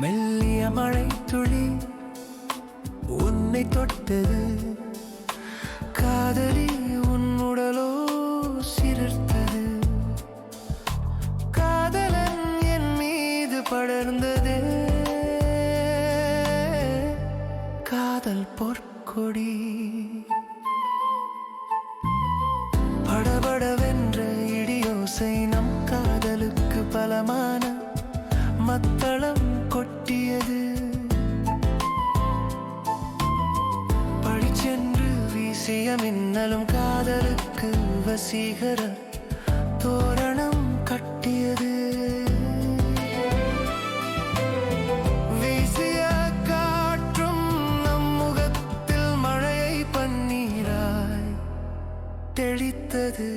மெல்லிய மழை துளி உன்னை தொட்டது. காதலி சிலிர்த்தது காதலன் என் மீது படர்ந்தது. காதல் பொற்கொடி. படபடவென்ற இடியோசை நம் காதலுக்கு பலமான மத்தளம் வீசிய மின்னலும் காதலுக்கு வசீகர தோரணம் கட்டியது. வீசிய காற்றும் நம் முகத்தில் மழையை பன்னீராய் தெளித்தது.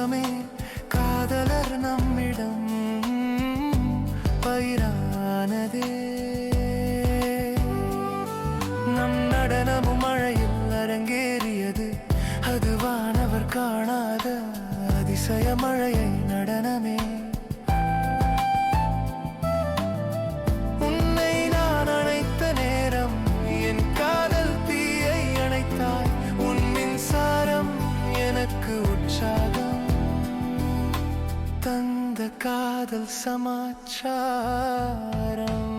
தரும் காதலர் நம்மிடம் பயிரானதே. நம் நடனமும் மழையில் அரங்கேறியது. அது வானவர் காணாத அதிசய மழையை தந்த காதல் சமாச்சாரம்.